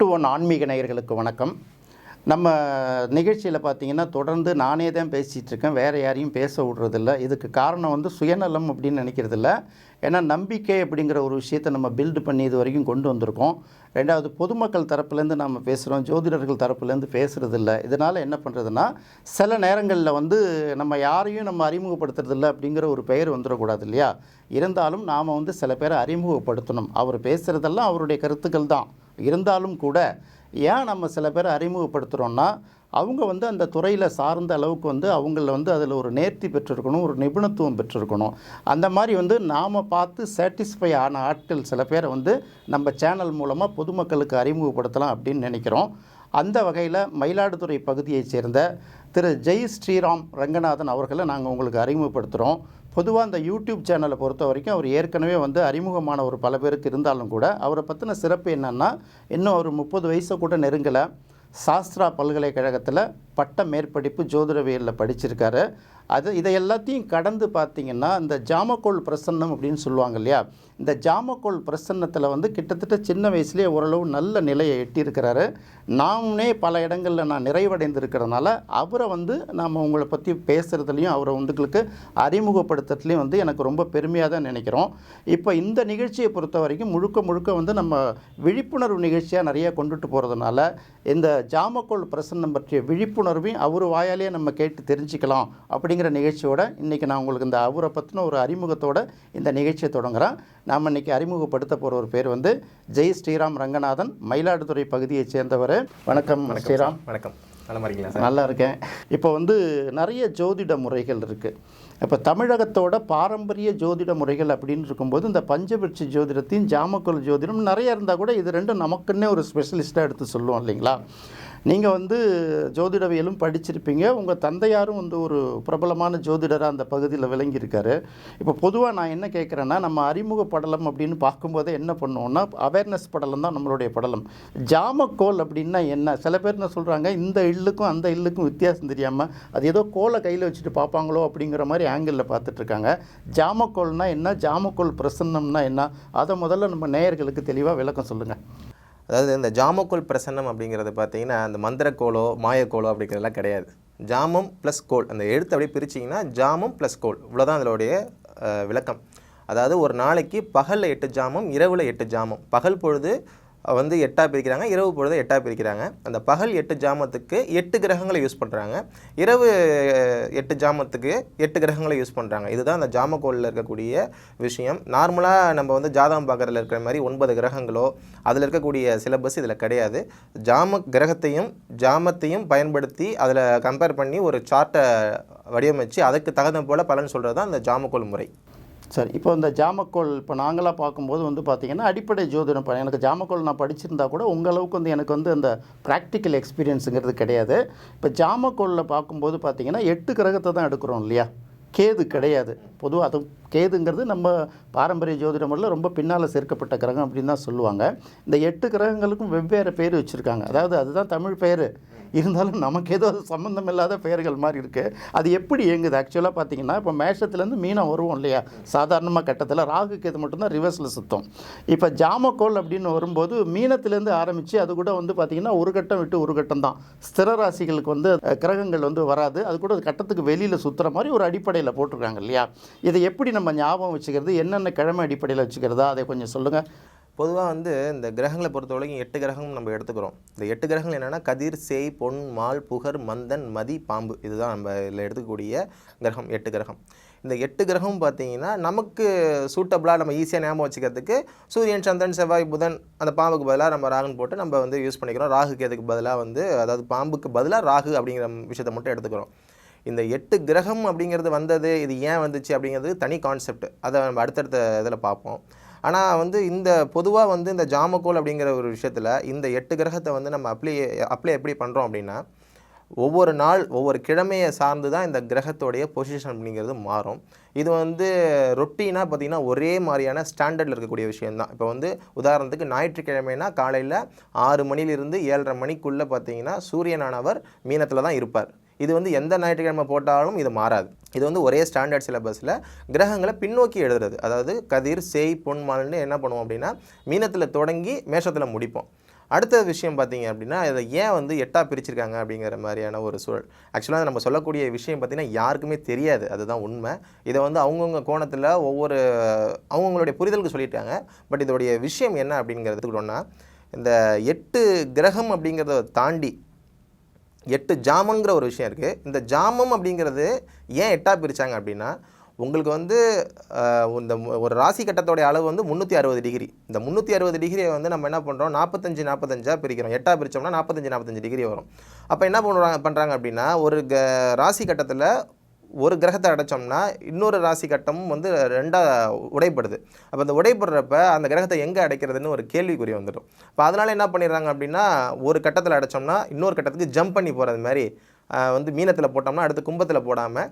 To one ஆன்மீக நேயர்களுக்கு வணக்கம். நம்ம நிகழ்ச்சியில் பார்த்தீங்கன்னா தொடர்ந்து நானே தான் பேசிகிட்டு இருக்கேன். வேறு யாரையும் பேச விடுறதில்ல. இதுக்கு காரணம் வந்து சுயநலம் அப்படின்னு நினைக்கிறதில்ல. ஏன்னா நம்பிக்கை அப்படிங்கிற ஒரு விஷயத்தை நம்ம பில்டு பண்ணி இது வரைக்கும் கொண்டு வந்திருக்கோம். ரெண்டாவது பொதுமக்கள் தரப்புலேருந்து நம்ம பேசுகிறோம் ஜோதிடர்கள் தரப்புலேருந்து பேசுகிறதில்ல இதனால் என்ன பண்ணுறதுன்னா சில நேரங்களில் வந்து நம்ம யாரையும் நம்ம அறிமுகப்படுத்துறதில்ல அப்படிங்கிற ஒரு பெயர் வந்துடக்கூடாது இல்லையா? இருந்தாலும் நாம் வந்து சில பேரை அறிமுகப்படுத்தணும். அவர் பேசுகிறதெல்லாம் அவருடைய கருத்துக்கள் தான். இருந்தாலும் கூட ஏன் நம்ம சில பேரை அறிமுகப்படுத்துகிறோன்னா அவங்க வந்து அந்த துறையில் சார்ந்த அளவுக்கு வந்து அவங்கள வந்து அதில் ஒரு நேர்த்தி பெற்றிருக்கணும் ஒரு நிபுணத்துவம் பெற்றிருக்கணும். அந்த மாதிரி வந்து நாம் பார்த்து சாட்டிஸ்ஃபை ஆன ஆட்கள் சில பேரை வந்து நம்ம சேனல் மூலமாக பொதுமக்களுக்கு அறிமுகப்படுத்தலாம் அப்படின்னு நினைக்கிறோம். அந்த வகையில் மயிலாடுதுறை பகுதியைச் சேர்ந்த திரு ஜெய் ஸ்ரீராம் ரங்கநாதன் அவர்களை நாங்கள் உங்களுக்கு அறிமுகப்படுத்துகிறோம் பொதுவாக அந்த யூடியூப் சேனலை பொறுத்த வரைக்கும் அவர் ஏற்கனவே வந்து அறிமுகமான ஒரு பல பேருக்கு இருந்தாலும் கூட அவரை பற்றின சிறப்பு என்னென்னா இன்னும் அவர் முப்பது வயசை கூட நெருங்கலை. சாஸ்திரா பல்கலைக்கழகத்தில் பட்ட மேற்படிப்பு ஜோதிடவியலில் படிச்சிருக்காரு. அது இதை எல்லாத்தையும் கடந்து பார்த்தீங்கன்னா இந்த ஜாமக்கோள் பிரசன்னம் அப்படின்னு சொல்லுவாங்க இல்லையா? இந்த ஜாமக்கோள் பிரசன்னத்தில் வந்து கிட்டத்தட்ட சின்ன வயசுலேயே ஓரளவு நல்ல நிலையை எட்டியிருக்கிறாரு. நாமளே பல இடங்களில் நான் நிறைவடைந்திருக்கிறதுனால அவரை வந்து நாம் உங்களை பற்றி பேசுகிறதுலையும் அவரை வந்துங்களுக்கு அறிமுகப்படுத்துறதுலையும் வந்து எனக்கு ரொம்ப பெருமையாக தான் நினைக்கிறோம். இப்போ இந்த நிகழ்ச்சியை பொறுத்த வரைக்கும் முழுக்க முழுக்க வந்து நம்ம விழிப்புணர்வு நிகழ்ச்சியாக நிறைய கொண்டுட்டு போகிறதுனால இந்த ஜாமக்கோள் பிரசன்னம் பற்றிய விழிப்புணர்வையும் அவர் வாயாலேயே நம்ம கேட்டு தெரிஞ்சுக்கலாம் அப்படிங்கிற நிகழ்ச்சியோட இன்றைக்கி நான் உங்களுக்கு இந்த அவரை பற்றின ஒரு அறிமுகத்தோட இந்த நிகழ்ச்சியை தொடங்குறேன். நாம் இன்றைக்கி அறிமுகப்படுத்த போகிற ஒரு பேர் வந்து ஜெய் ஸ்ரீராம் ரங்கநாதன் மயிலாடுதுறை பகுதியைச் சேர்ந்தவர். வணக்கம் ஸ்ரீராம். வணக்கம். நல்லா இருக்கேன். இப்போ வந்து நிறைய ஜோதிட முறைகள் இருக்குது இப்போ தமிழகத்தோட பாரம்பரிய ஜோதிட முறைகள் அப்படின்னு இருக்கும்போது இந்த பஞ்சபட்சி ஜோதிடத்தையும் ஜாமக்கோல் ஜோதிடம் நிறைய இருந்தால் கூட இது ரெண்டும் நமக்குன்னே ஒரு ஸ்பெஷலிஸ்ட்டாக எடுத்து சொல்லுவோம் இல்லைங்களா? நீங்கள் வந்து ஜோதிடவியலும் படிச்சிருப்பீங்க. உங்கள் தந்தையாரும் வந்து ஒரு பிரபலமான ஜோதிடராக அந்த பகுதியில் விளங்கியிருக்காரு. இப்போ பொதுவாக நான் என்ன கேட்குறேன்னா நம்ம அறிமுக படலம் அப்படின்னு பார்க்கும்போதே என்ன பண்ணுவோம்னா அவேர்னஸ் படலம் தான் நம்மளுடைய படலம். ஜாமக்கோல் அப்படின்னா என்ன? சில பேர் என்ன சொல்கிறாங்க இந்த இல்லுக்கும் அந்த இல்லுக்கும் வித்தியாசம் தெரியாமல் அது ஏதோ கோலை கையில் வச்சுட்டு பார்ப்பாங்களோ அப்படிங்கிற மாதிரி ஆங்கிளில் பார்த்துட்ருக்காங்க ஜாமக்கோல்னால் என்ன? ஜாமக்கோல் பிரசன்னம்னா என்ன? அதை முதல்ல நம்ம நேயர்களுக்கு தெளிவாக விளக்கம் சொல்லுங்கள் அதாவது இந்த ஜாமக்கோல் பிரசன்னம் அப்படிங்கிறது பார்த்தீங்கன்னா அந்த மந்திரக்கோலோ மாயக்கோலோ அப்படிங்கிறதெல்லாம் கிடையாது. ஜாமம் ப்ளஸ் கோல் அந்த எழுத்து அப்படியே பிரிச்சிங்கன்னா ஜாமம் ப்ளஸ் கோல் இவ்வளோதான் அதனுடைய விளக்கம். அதாவது ஒரு நாளைக்கு பகலில் எட்டு ஜாமம் இரவில் எட்டு ஜாமம். பகல் பொழுது வந்து எட்டாக பிரிக்கிறாங்க இரவு பொழுது எட்டாக பிரிக்கிறாங்க. அந்த பகல் எட்டு ஜாமத்துக்கு எட்டு கிரகங்களை யூஸ் பண்ணுறாங்க இரவு எட்டு ஜாமத்துக்கு எட்டு கிரகங்களை யூஸ் பண்ணுறாங்க இதுதான் அந்த ஜாமக்கோளில் இருக்கக்கூடிய விஷயம். நார்மலாக நம்ம வந்து ஜாதகம் பார்க்குறதுல இருக்கிற மாதிரி ஒன்பது கிரகங்களோ அதில் இருக்கக்கூடிய சிலபஸ் இதில் கிடையாது. ஜாம கிரகத்தையும் ஜாமத்தையும் பயன்படுத்தி அதில் கம்பேர் பண்ணி ஒரு சார்ட்டை வடிவமைச்சு அதுக்கு தகுந்த போல் பலன் சொல்கிறது தான் அந்த ஜாமக்கோல் முறை. சரி இப்போ இந்த ஜாமக்கோல் இப்போ நாங்களாக பார்க்கும்போது வந்து பார்த்தீங்கன்னா அடிப்படை ஜோதிடம் எனக்கு ஜாமக்கோல் நான் படிச்சிருந்தா கூட உங்கள் அளவுக்கு வந்து எனக்கு வந்து அந்த ப்ராக்டிக்கல் எக்ஸ்பீரியன்ஸுங்கிறது கிடையாது. இப்போ ஜாமக்கோளில் பார்க்கும்போது பார்த்தீங்கன்னா எட்டு கிரகத்தை தான் எடுக்கிறோம் இல்லையா? கேது கிடையாது. பொதுவாக அது கேதுங்கிறது நம்ம பாரம்பரிய ஜோதிடமில் ரொம்ப பின்னால் சேர்க்கப்பட்ட கிரகம் அப்படின்னு தான் சொல்லுவாங்க. இந்த எட்டு கிரகங்களுக்கும் வெவ்வேறு பேர் வச்சுருக்காங்க. அதாவது அதுதான் தமிழ் பேர். இருந்தாலும் நமக்கு ஏதோ அது சம்மந்தம் இல்லாத பெயர்கள் மாதிரி இருக்குது அது எப்படி இயங்குது? ஆக்சுவலாக பார்த்தீங்கன்னா இப்போ மேஷத்துலேருந்து மீனம் வருவோம் இல்லையா? சாதாரணமாக கட்டத்தில் ராகுக்கு இது மட்டும்தான் ரிவர்ஸில் சுத்தம். இப்போ ஜாமக்கோல் அப்படின்னு வரும்போது மீனத்துலேருந்து ஆரம்பித்து அது கூட வந்து பார்த்திங்கன்னா ஒரு கட்டம் விட்டு ஒரு கட்டம் தான். ஸ்திர ராசிகளுக்கு வந்து கிரகங்கள் வந்து வராது. அது கூட கட்டத்துக்கு வெளியில் சுற்றுற மாதிரி ஒரு அடிப்படையில் போட்டிருக்காங்க இல்லையா? இதை எப்படி நம்ம ஞாபகம் வச்சுக்கிறது? என்னென்ன கிழமை அடிப்படையில் வச்சுக்கிறதா? அதை கொஞ்சம் சொல்லுங்கள் பொதுவாக வந்து இந்த கிரகங்களை பொறுத்த வரைக்கும் எட்டு கிரகம் நம்ம எடுத்துக்கிறோம். இந்த எட்டு கிரகங்கள் என்னென்னா கதிர் சேய் பொன் மால் புகர் மந்தன் மதி பாம்பு. இதுதான் நம்ம இதில் எடுத்துக்கூடிய கிரகம் எட்டு கிரகம். இந்த எட்டு கிரகம் பார்த்தீங்கன்னா நமக்கு சூட்டபுளாக நம்ம ஈஸியாக ஞாபகம் வச்சுக்கிறதுக்கு சூரியன் சந்திரன் செவ்வாய் புதன் அந்த பாம்புக்கு பதிலாக நம்ம ராகுன்னு போட்டு நம்ம வந்து யூஸ் பண்ணிக்கிறோம். ராகுக்கு எதுக்கு பதிலாக வந்து அதாவது பாம்புக்கு பதிலாக ராகு அப்படிங்கிற விஷயத்தை மட்டும் எடுத்துக்கிறோம். இந்த எட்டு கிரகம் அப்படிங்கிறது வந்தது இது ஏன் வந்துச்சு அப்படிங்கிறது தனி கான்செப்ட் அதை நம்ம அடுத்தடுத்த இதில் பார்ப்போம். ஆனால் வந்து இந்த பொதுவாக வந்து இந்த ஜாமக்கோல் அப்படிங்கிற ஒரு விஷயத்தில் இந்த எட்டு கிரகத்தை வந்து நம்ம அப்ளை அப்ளை எப்படி பண்ணுறோம் அப்படின்னா ஒவ்வொரு நாள் ஒவ்வொரு கிழமையை சார்ந்து தான் இந்த கிரகத்தோடைய பொசிஷன் அப்படிங்கிறது மாறும். இது வந்து ரொட்டீனாக பார்த்தீங்கன்னா ஒரே மாதிரியான ஸ்டாண்டர்டில் இருக்கக்கூடிய விஷயந்தான் இப்போ வந்து உதாரணத்துக்கு ஞாயிற்றுக்கிழமைனா காலையில் ஆறு மணிலிருந்து ஏழரை மணிக்குள்ளே பார்த்தீங்கன்னா சூரியனானவர் மீனத்தில் தான் இருப்பார். இது வந்து எந்த ஞாயிற்றுக்கிழமை போட்டாலும் இது மாறாது. இது வந்து ஒரே ஸ்டாண்டர்ட் சிலபஸில் கிரகங்களை பின்னோக்கி எழுதுறது. அதாவது கதிர் சேய் பொன்மால்னு என்ன பண்ணுவோம் அப்படின்னா மீனத்தில் தொடங்கி மேஷத்தில் முடிப்போம். அடுத்த விஷயம் பார்த்தீங்க அப்படின்னா இதை ஏன் வந்து எட்டாக பிரிச்சிருக்காங்க அப்படிங்கிற மாதிரியான ஒரு சூழல். ஆக்சுவலாக நம்ம சொல்லக்கூடிய விஷயம் பார்த்தீங்கன்னா யாருக்குமே தெரியாது. அதுதான் உண்மை. இதை வந்து அவங்கவுங்க கோணத்தில் ஒவ்வொரு அவங்கவுங்களுடைய புரிதலுக்கு சொல்லிட்டாங்க. பட் இதோடைய விஷயம் என்ன அப்படிங்கிறது இந்த எட்டு கிரகம் அப்படிங்கிறத தாண்டி எட்டு ஜாமங்கிற ஒரு விஷயம் இருக்குது இந்த ஜாமம் அப்படிங்கிறது ஏன் எட்டாக பிரித்தாங்க அப்படின்னா உங்களுக்கு வந்து இந்த ஒரு ராசி கட்டத்தோடைய அளவு வந்து முந்நூற்றி அறுபது டிகிரி. இந்த முந்நூற்றி அறுபது டிகிரியை வந்து நம்ம என்ன பண்ணுறோம் நாற்பத்தஞ்சு நாற்பத்தஞ்சா பிரிக்கிறோம். எட்டாக பிரித்தோம்னா நாற்பத்தஞ்சு நாற்பத்தஞ்சு டிகிரி வரும். அப்போ என்ன பண்ணுறாங்க பண்ணுறாங்க அப்படின்னா ஒரு க ராசி கட்டத்தில் ஒரு கிரகத்தை அடைச்சோம்னா இன்னொரு ராசி கட்டமும் வந்து ரெண்டாக உடைப்படுது அப்போ அந்த உடைப்படுறப்ப அந்த கிரகத்தை எங்கே அடைக்கிறதுன்னு ஒரு கேள்விக்குறி வந்துடும். இப்போ அதனால என்ன பண்ணிடுறாங்க அப்படின்னா ஒரு கட்டத்தில் அடைச்சோம்னா இன்னொரு கட்டத்துக்கு ஜம்ப் பண்ணி போகிறது மாதிரி வந்து மீனத்தில் போட்டோம்னா அடுத்து கும்பத்தில் போடாமல்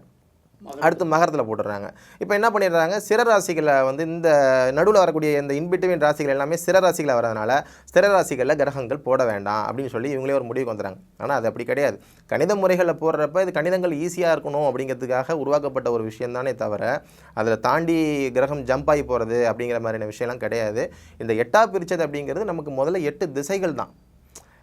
அடுத்து மகரத்தில் போட்டுடுறாங்க. இப்போ என்ன பண்ணிடுறாங்க? சிற ராசிகளை வந்து இந்த நடுவில் வரக்கூடிய இந்த இன்பிட்டுவின் ராசிகள் எல்லாமே சிற ராசிகளை வரதுனால ஸ்திர ராசிகளில் கிரகங்கள் போட வேண்டாம் அப்படின்னு சொல்லி இவங்களே ஒரு முடிவுக்கு வந்துடுறாங்க. ஆனால் அது அப்படி கிடையாது. கணித முறைகளில் போடுறப்ப இது கணிதங்கள் ஈஸியாக இருக்கணும் அப்படிங்கிறதுக்காக உருவாக்கப்பட்ட ஒரு விஷயம் தானே தவிர அதில் தாண்டி கிரகம் ஜம்ப் ஆகி போகிறது அப்படிங்கிற மாதிரியான விஷயம்லாம் கிடையாது. இந்த எட்டா பிரித்தது அப்படிங்கிறது நமக்கு முதல்ல எட்டு திசைகள் தான்.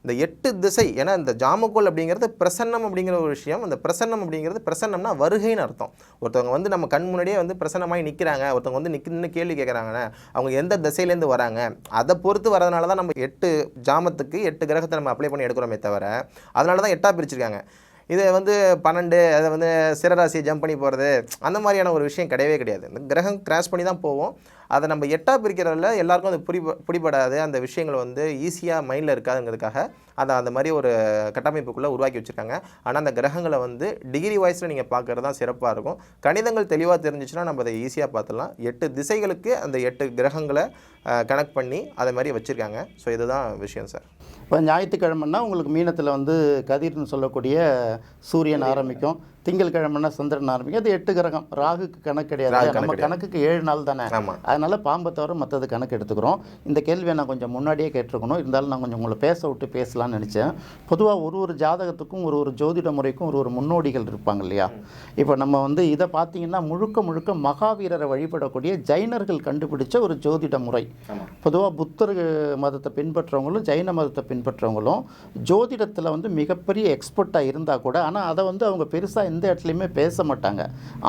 இந்த எட்டு திசை ஏன்னா இந்த ஜாமக்கோல் அப்படிங்கிறது பிரசன்னம் அப்படிங்கிற ஒரு விஷயம். அந்த பிரசன்னம் அப்படிங்கிறது பிரசன்னம்னா வருகைன்னு அர்த்தம். ஒருத்தவங்க வந்து நம்ம கண் முன்னாடியே வந்து பிரசன்னமாகி நிற்கிறாங்க ஒருத்தவங்க வந்து நிற்கணும்னு கேள்வி கேட்குறாங்கன்னு அவங்க எந்த திசையிலேருந்து வராங்க அதை பொறுத்து வரதுனால தான் நம்ம எட்டு ஜாமத்துக்கு எட்டு கிரகத்தை நம்ம அப்ளை பண்ணி எடுக்கிறோமே தவிர அதனால தான் எட்டாக பிரிச்சிருக்காங்க. இதை வந்து பன்னெண்டு அதை வந்து சிறராசியை ஜம்ப் பண்ணி போகிறது அந்த மாதிரியான ஒரு விஷயம் கிடையவே கிடையாது. இந்த கிரகம் கிராஸ் பண்ணி தான் போவோம். அதை நம்ம எட்டாக பிரிக்கிறதுல எல்லாருக்கும் அது புரி பிடிபடாது அந்த விஷயங்கள் வந்து ஈஸியாக மைண்டில் இருக்காதுங்கிறதுக்காக அதை அந்த மாதிரி ஒரு கட்டமைப்புக்குள்ளே உருவாக்கி வச்சுருக்காங்க. ஆனால் அந்த கிரகங்களை வந்து டிகிரி வாய்ஸில் நீங்கள் பார்க்குறது தான் சிறப்பாக இருக்கும். கணிதங்கள் தெளிவாக தெரிஞ்சிச்சுன்னா நம்ம அதை ஈஸியாக பார்த்துடலாம். எட்டு திசைகளுக்கு அந்த எட்டு கிரகங்களை கனெக்ட் பண்ணி அதை மாதிரி வச்சுருக்காங்க. ஸோ இதுதான் விஷயம் சார் இப்போ ஞாயிற்றுக்கிழமைன்னா உங்களுக்கு மீனத்தில் வந்து கதிர்னு சொல்லக்கூடிய சூரியன் ஆரம்பிக்கும். திங்கட்கிழமைன்னா சந்திரன் ஆரம்பிக்கும். அது எட்டு கிரகம். ராகுக்கு கணக்கு கிடையாது. நம்ம. கணக்குக்கு ஏழு நாள் தானே. அதனால் பாம்பை தவிர மற்றது கணக்கு எடுத்துக்கிறோம். இந்த கேள்வியை நான் கொஞ்சம் முன்னாடியே கேட்டிருக்கணும். இருந்தாலும் நான் கொஞ்சம் உங்களை பேச விட்டு பேசலாம்னு நினச்சேன். பொதுவாக ஒரு ஒரு ஜாதகத்துக்கும் ஒரு ஒரு ஜோதிட முறைக்கும் ஒரு ஒரு முன்னோடிகள் இருப்பாங்க இல்லையா? இப்போ நம்ம வந்து இதை பார்த்தீங்கன்னா முழுக்க முழுக்க மகாவீரரை வழிபடக்கூடிய ஜைனர்கள் கண்டுபிடிச்ச ஒரு ஜோதிட முறை. பொதுவாக புத்தர் மதத்தை பின்பற்றவங்களும் ஜைன மதத்தை பின்பற்றவங்களும் ஜோதிடத்தில் வந்து மிகப்பெரிய எக்ஸ்பர்ட்டாக இருந்தால் கூட ஆனால் அதை வந்து அவங்க பெருசாக எந்த இடத்துலையுமே பேச மாட்டாங்க.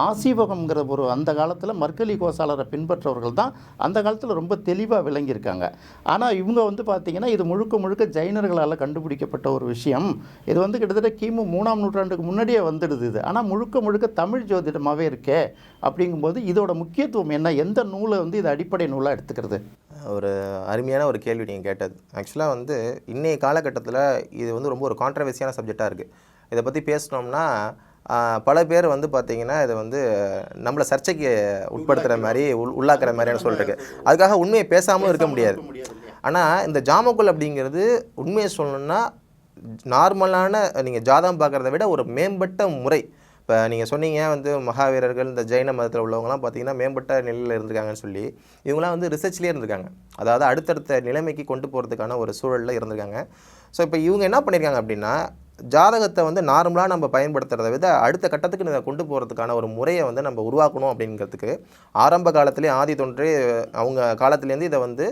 ஆசீவகம்ங்கிற ஒரு அந்த காலத்தில் மர்கலி கோசாலரை பின்பற்றவர்கள் தான் அந்த காலத்தில் ரொம்ப தெளிவாக விளங்கியிருக்காங்க. ஆனால் இவங்க வந்து பார்த்திங்கன்னா இது முழுக்க முழுக்க ஜைனர்களால் கண்டுபிடிக்கப்பட்ட ஒரு விஷயம். இது வந்து கிட்டத்தட்ட கிமு மூணாம் நூற்றாண்டுக்கு முன்னாடியே வந்துடுது இது. ஆனால் முழுக்க முழுக்க தமிழ் ஜோதிடமாகவே இருக்கே அப்படிங்கும்போது இதோட முக்கியத்துவம் என்ன? எந்த நூலை வந்து இது அடிப்படை நூலாக எடுத்துக்கிறது? ஒரு அருமையான ஒரு கேள்வி நீங்கள் கேட்டது. ஆக்சுவலாக வந்து இன்றைய காலகட்டத்தில் இது வந்து ரொம்ப ஒரு கான்ட்ரவர்சியான சப்ஜெக்டாக இருக்குது இதை பற்றி பேசினோம்னா பல பேர் வந்து பார்த்தீங்கன்னா இதை வந்து நம்மளை சர்ச்சைக்கு உட்படுத்துகிற மாதிரி உள் உள்ளாக்குற மாதிரியான சொல்லிருக்கு அதுக்காக உண்மையை பேசாமலும் இருக்க முடியாது. ஆனால் இந்த ஜாமக்குள் அப்படிங்கிறது உண்மையை சொல்லணும்னா நார்மலான நீங்கள் ஜாதகம் பார்க்குறத விட ஒரு மேம்பட்ட முறை. இப்போ நீங்கள் சொன்னீங்க வந்து மகாவீரர்கள் இந்த ஜெயின மதத்தில் உள்ளவங்களாம் பார்த்தீங்கன்னா மேம்பட்ட நிலையில் இருந்திருக்காங்கன்னு சொல்லி. இவங்களாம் வந்து ரிசர்ச்லேயே இருந்திருக்காங்க. அதாவது அடுத்தடுத்த நிலைமைக்கு கொண்டு போகிறதுக்கான ஒரு சூழலில் இருந்திருக்காங்க. ஸோ இப்போ இவங்க என்ன பண்ணியிருக்காங்க அப்படின்னா ஜாதகத்தை வந்து நார்மலாக நம்ம பயன்படுத்துகிறத விட அடுத்த கட்டத்துக்கு இதை கொண்டு போகிறதுக்கான ஒரு முறையை வந்து நம்ம உருவாக்கணும் அப்படிங்கிறதுக்கு ஆரம்ப காலத்துலேயே ஆதி தொன்றே அவங்க காலத்துலேருந்து இதை வந்து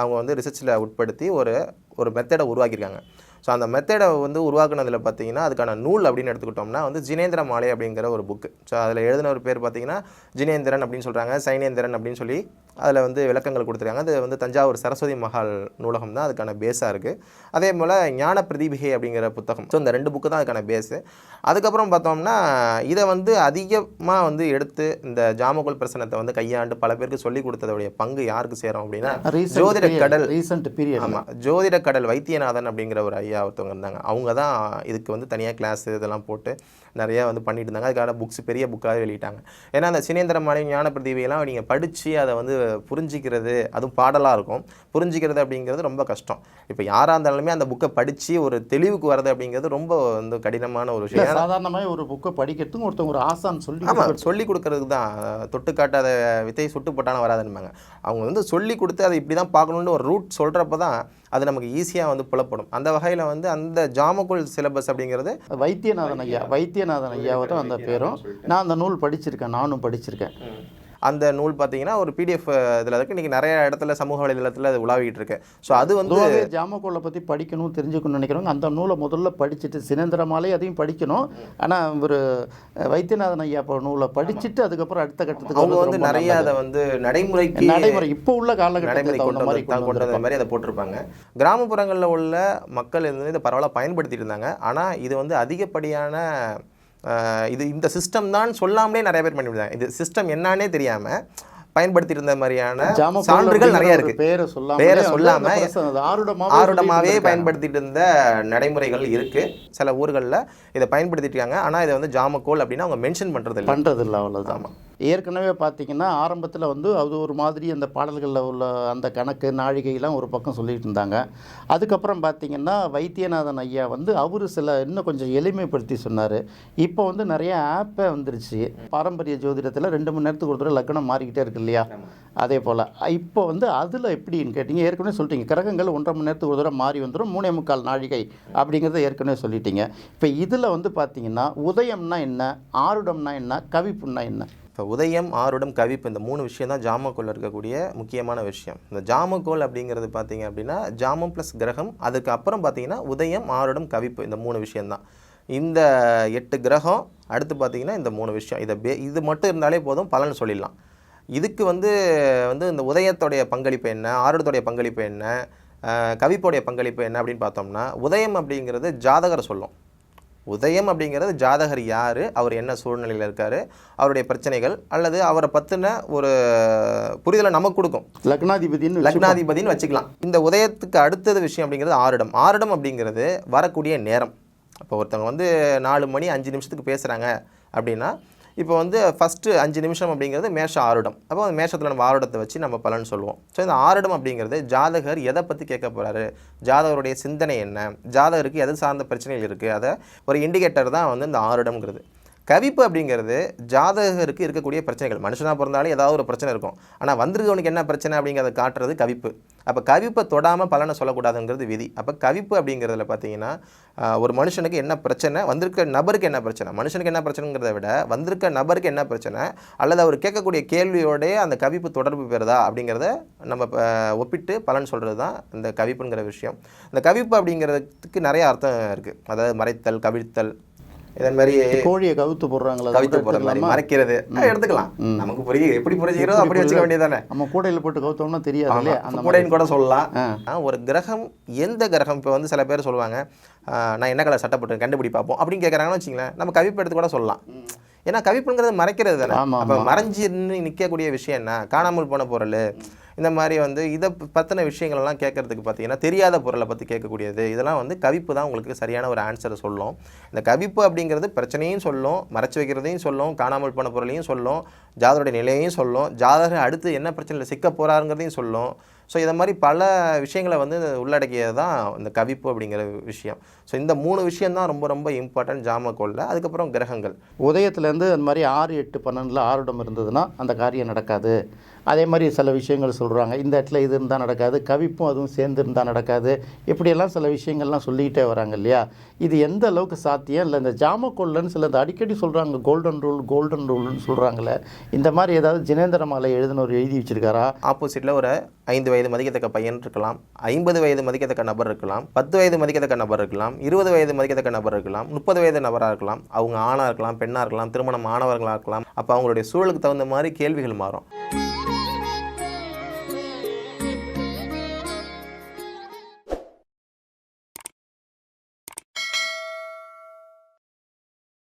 அவங்க வந்து ரிசர்ச்சில் உட்படுத்தி ஒரு ஒரு மெத்தடை உருவாக்கியிருக்காங்க. ஸோ அந்த மெத்தடை வந்து உருவாக்குனதில் பார்த்தீங்கன்னா அதுக்கான நூல் அப்படின்னு எடுத்துக்கிட்டோம்னா வந்து ஜினேந்திர மாலை அப்படிங்கிற ஒரு புக்கு ஸோ அதில் எழுதின ஒரு பேர் பார்த்தீங்கன்னா ஜினேந்திரன் அப்படின்னு சொல்கிறாங்க சைனேந்திரன் அப்படின்னு சொல்லி அதில் வந்து விளக்கங்கள் கொடுத்துருக்காங்க. அது வந்து தஞ்சாவூர் சரஸ்வதி மஹால் நூலகம் தான் அதுக்கான பேஸாக இருக்குது அதே போல் ஞான பிரதீபிகை அப்படிங்கிற புத்தகம். ஸோ இந்த ரெண்டு புக்கு தான் அதுக்கான பேஸு அதுக்கப்புறம் பார்த்தோம்னா இதை வந்து அதிகமாக வந்து எடுத்து இந்த ஜாமகுல் பிரசனத்தை வந்து கையாண்டு பல பேருக்கு சொல்லி கொடுத்ததுடைய பங்கு யாருக்கு சேரும் அப்படின்னா ஜோதிட கடல் ரீசெண்ட் பீரியட் ஆமாம் ஜோதிட கடல் வைத்தியநாதன் அப்படிங்கிற ஒரு ஐயா ஒருத்தவங்க இருந்தாங்க. அவங்க தான் இதுக்கு வந்து தனியாக கிளாஸ் இதெல்லாம் போட்டு நிறையா வந்து பண்ணிட்டு இருந்தாங்க. அதுக்கான புக்ஸ் பெரிய புக்காகவே வெளியிட்டாங்க. ஏன்னா அந்த சினேந்திர மாலை ஞான பிரதீபையெல்லாம் நீங்கள் படித்து அதை வந்து புரிஞ்சிக்கிறது அதுவும் பாடலாக இருக்கும். புரிஞ்சிக்கிறது அப்படிங்கிறது ரொம்ப கஷ்டம். இப்போ யாராக இருந்தாலுமே அந்த புக்கை படித்து ஒரு தெளிவுக்கு வர்றது அப்படிங்கிறது ரொம்ப வந்து கடினமான ஒரு விஷயம். சாதாரணமாக ஒரு புக்கை படிக்கிறதுக்கு ஒருத்தவங்க ஒரு ஆசான் சொல்லி ஆமாம் சொல்லி கொடுக்கறதுக்கு தான். தொட்டு காட்டாத வித்தை சுட்டு போட்டாலும் வராதுன்னுவாங்க அவங்க வந்து சொல்லி கொடுத்து அதை இப்படி தான் பார்க்கணுன்னு ஒரு ரூட் சொல்கிறப்ப தான் அது நமக்கு ஈஸியாக வந்து புலப்படும். அந்த வகையில் வந்து அந்த ஜாமக்குள் சிலபஸ் அப்படிங்கிறது வைத்தியநாதன் ஐயா வைத்தியநாதன் ஐயாவை தான் அந்த பேரும். நான் அந்த நூல் படிச்சிருக்கேன் நானும் படிச்சிருக்கேன். அந்த நூல் பார்த்தீங்கன்னா ஒரு பிடிஎஃப் இதில் இருக்குது இன்றைக்கி நிறைய இடத்துல சமூக வலைதளத்தில் அது உலாவிட்டு இருக்கு. ஸோ அது வந்து ஜாமக்கோலை பற்றி படிக்கணும் தெரிஞ்சுக்கணும்னு நினைக்கிறவங்க அந்த நூலை முதல்ல படிச்சுட்டு சினேந்திரமாலே அதையும் படிக்கணும். ஆனால் ஒரு வைத்தியநாதன் ஐயா இப்போ நூலை படிச்சுட்டு அதுக்கப்புறம் அடுத்த கட்டத்துக்கு அவங்க வந்து நிறைய அதை வந்து நடைமுறைக்கு நல்லது. நடைமுறை இப்போ உள்ள நடைமுறை காலகட்டத்தில் கொண்டு மாதிரி கொண்டு வந்த. மாதிரி அதை போட்டிருப்பாங்க. கிராமப்புறங்களில் உள்ள மக்கள் வந்து இதை பரவாயில்ல பயன்படுத்திட்டு இருந்தாங்க. ஆனால் இது வந்து அதிகப்படியான இது இந்த சிஸ்டம் தான் சொல்லாமலே நிறைய பேர் பண்ணிவிட்டாங்க இது சிஸ்டம் என்னன்னே தெரியாமல் பயன்படுத்திட்டு இருந்த மாதிரியான சான்றுகள் நிறைய இருக்கு. பேரை சொல்லாம பேரை சொல்லாம ஆருடமாவே பயன்படுத்திட்டு இருந்த நடைமுறைகள் இருக்கு. சில ஊர்களில் இதை பயன்படுத்திட்டு இருக்காங்க. ஆனால் இதை வந்து ஜாமக்கோல் அப்படின்னு அவங்க மென்ஷன் பண்றது இல்லை பண்ணுறது இல்லை அவ்வளோதான் ஏற்கனவே பார்த்தீங்கன்னா ஆரம்பத்தில் வந்து அது ஒரு மாதிரி அந்த பாடல்களில் உள்ள அந்த கணக்கு நாழிகையெல்லாம் ஒரு பக்கம் சொல்லிட்டு இருந்தாங்க. அதுக்கப்புறம் பார்த்தீங்கன்னா வைத்தியநாதன் ஐயா வந்து அவர் சில இன்னும் கொஞ்சம் எளிமைப்படுத்தி சொன்னார். இப்போ வந்து நிறைய ஆப்பே வந்துருச்சு. பாரம்பரிய ஜோதிடத்தில் ரெண்டு மணி நேரத்துக்கு ஒரு தடவை லக்னம் மாறிக்கிட்டே இருக்கு இல்லையா? அதே போல். இப்போ வந்து அதில் எப்படின்னு கேட்டிங்க ஏற்கனவே சொல்லிட்டீங்க. கிரகங்கள் ஒன்றரை மணி நேரத்துக்கு ஒரு தடவை மாறி வந்துடும் மூணே முக்கால் நாழிகை அப்படிங்கிறத ஏற்கனவே சொல்லிட்டீங்க. இப்போ இதில் வந்து பார்த்தீங்கன்னா உதயம்னா என்ன? ஆருடம்னா என்ன? கவிப்புன்னா என்ன? இப்போ உதயம் ஆறுடம் கவிப்பு இந்த மூணு விஷயம் தான் ஜாமக்கோல் இருக்கக்கூடிய முக்கியமான விஷயம். இந்த ஜாமக்கோள் அப்படிங்கிறது பார்த்தீங்க அப்படின்னா ஜாமம் ப்ளஸ் கிரகம் அதுக்கு அப்புறம் பார்த்தீங்கன்னா உதயம் ஆறுடம் கவிப்பு இந்த மூணு விஷயம்தான். இந்த எட்டு கிரகம் அடுத்து பார்த்தீங்கன்னா இந்த மூணு விஷயம். இதை பே இது மட்டும் இருந்தாலே போதும் பலன் சொல்லிடலாம். இதுக்கு வந்து வந்து இந்த உதயத்துடைய பங்களிப்பு என்ன ஆறுடத்துடைய பங்களிப்பு என்ன கவிப்போடைய பங்களிப்பு என்ன அப்படின்னு பார்த்தோம்னா உதயம் அப்படிங்கிறது ஜாதகரை சொல்லும். உதயம் அப்படிங்கிறது ஜாதகர் யார்? அவர் என்ன சூழ்நிலையில் இருக்கார்? அவருடைய பிரச்சனைகள் அல்லது அவரை பற்றின ஒரு புரிதலை நமக்கு கொடுக்கும். லக்னாதிபதினு லக்னாதிபதின்னு வச்சுக்கலாம். இந்த உதயத்துக்கு அடுத்தது விஷயம் அப்படிங்கிறது ஆருடம். ஆருடம் அப்படிங்கிறது வரக்கூடிய நேரம். இப்போ ஒருத்தவங்க வந்து நாலு மணி அஞ்சு நிமிஷத்துக்கு பேசுகிறாங்க அப்படின்னா இப்போ வந்து ஃபஸ்ட்டு அஞ்சு நிமிஷம் அப்படிங்கிறது மேஷ ஆருடம். அப்போ அந்த மேஷத்தில் நம்ம ஆருடத்தை வச்சு நம்ம பலன் சொல்லுவோம். ஸோ இந்த ஆருடம் அப்படிங்கிறது ஜாதகர் எதை பற்றி கேட்க போகிறாரு ஜாதகருடைய சிந்தனை என்ன? ஜாதகருக்கு எது சார்ந்த பிரச்சனைகள் இருக்குது அதை ஒரு இண்டிகேட்டர் தான் வந்து இந்த ஆருடம்ங்கிறது. கவிப்பு அப்படிங்கிறது ஜாதகருக்கு இருக்கக்கூடிய பிரச்சனைகள். மனுஷனாக பிறந்தாலே ஏதாவது ஒரு பிரச்சனை இருக்கும். ஆனால் வந்திருக்கவனுக்கு என்ன பிரச்சனை அப்படிங்கிறத காட்டுறது கவிப்பு. அப்போ கவிப்பை தொடாமல் பலனை சொல்லக்கூடாதுங்கிறது விதி. அப்போ கவிப்பு அப்படிங்கிறதுல பார்த்தீங்கன்னா ஒரு மனுஷனுக்கு என்ன பிரச்சனை வந்திருக்க நபருக்கு என்ன பிரச்சனை? மனுஷனுக்கு என்ன பிரச்சனைங்கிறத விட வந்திருக்க நபருக்கு என்ன பிரச்சனை? அல்லது அவர் கேட்கக்கூடிய கேள்வியோடே அந்த கவிப்பு தொடர்பு பெறுதா அப்படிங்கிறத நம்ம ஒப்பிட்டு பலன் சொல்கிறது தான் இந்த கவிப்புங்கிற விஷயம். இந்த கவிப்பு அப்படிங்கிறதுக்கு நிறைய அர்த்தம் இருக்குது அதாவது மறைத்தல் கவிழ்த்தல் இதன் மாதிரி கோழியை கவுத்து போடுறாங்களா? கவித்து போற மாதிரி மறைக்கிறது. எடுத்துக்கலாம். நமக்கு புரியுது எப்படி புரிஞ்சுக்கிறதோ அப்படி வச்சுக்க வேண்டியதானே நம்ம கூடையில் போட்டு கவுத்தோம்னா தெரியாது அந்த கூடைன்னு கூட சொல்லலாம். ஒரு கிரகம் எந்த கிரகம்? இப்போ வந்து சில பேர் சொல்லுவாங்க நான் என்ன கலர் சட்டை போட்டு கண்டுபிடி பார்ப்போம். அப்படின்னு கேட்குறாங்கன்னு வச்சுங்களேன் நம்ம கவிப்பு எடுத்து கூட சொல்லலாம். ஏன்னா கவிப்புங்கிறது மறைக்கிறது தானே. அப்போ மறைஞ்சு நிற்கக்கூடிய விஷயம் என்ன? காணாமல் போன பொருள் இந்த மாதிரி வந்து இதை பற்றின விஷயங்கள்லாம் கேட்கறதுக்கு பார்த்தீங்கன்னா தெரியாத பொருளை பற்றி கேட்கக்கூடியது. இதெல்லாம் வந்து கவிப்பு தான் உங்களுக்கு சரியான ஒரு ஆன்சரை சொல்லும். இந்த கவிப்பு அப்படிங்கிறது பிரச்சனையும் சொல்லும் மறைச்சு வைக்கிறதையும் சொல்லும் காணாமல் போன பொருளையும் சொல்லும் ஜாதருடைய நிலையையும் சொல்லும் ஜாதகர் அடுத்து என்ன பிரச்சனையில் சிக்க போகிறாருங்கிறதையும் சொல்லும். ஸோ இதை மாதிரி பல விஷயங்களை வந்து உள்ளடக்கியது தான் இந்த கவிப்பு அப்படிங்கிற விஷயம். ஸோ இந்த மூணு விஷயம் தான் ரொம்ப ரொம்ப இம்பார்ட்டன்ட் ஜாமக்கோளில். அதுக்கப்புறம் கிரகங்கள். உதயத்துலேருந்து அந்த மாதிரி ஆறு எட்டு பன்னெண்டில் ஆறுடம் இருந்ததுன்னா அந்த காரியம் நடக்காது. அதே மாதிரி சில விஷயங்கள் சொல்கிறாங்க இந்த இடத்துல இது இருந்தால் நடக்காது கவிப்பும் அதுவும் சேர்ந்து இருந்தால் நடக்காது. இப்படியெல்லாம் சில விஷயங்கள்லாம் சொல்லிக்கிட்டே வராங்க இல்லையா? இது எந்த அளவுக்கு சாத்தியம்? இல்லை இந்த ஜாமக்கோல்லன்னு சில அடிக்கடி சொல்கிறாங்க கோல்டன் ரூல் கோல்டன் ரூல்னு சொல்கிறாங்களே இந்த மாதிரி ஏதாவது ஜினேந்திர மாலை எழுதினவர் எழுதி வச்சிருக்காரா? ஆப்போசிட்டில் ஒரு ஐந்து வயது மதிக்கத்தக்க பையன் இருக்கலாம் ஐம்பது வயது மதிக்கத்தக்க நபர் இருக்கலாம் பத்து வயது மதிக்கத்தக்க நபர் இருக்கலாம் இருபது வயது மதிக்கத்தக்க நபர் இருக்கலாம் முப்பது வயது நபராக இருக்கலாம் அவங்க ஆணாக இருக்கலாம் பெண்ணாக இருக்கலாம் திருமணம் ஆனவர்களாக இருக்கலாம். அப்போ அவங்களுடைய சூழலுக்கு தகுந்த மாதிரி கேள்விகள் மாறும்.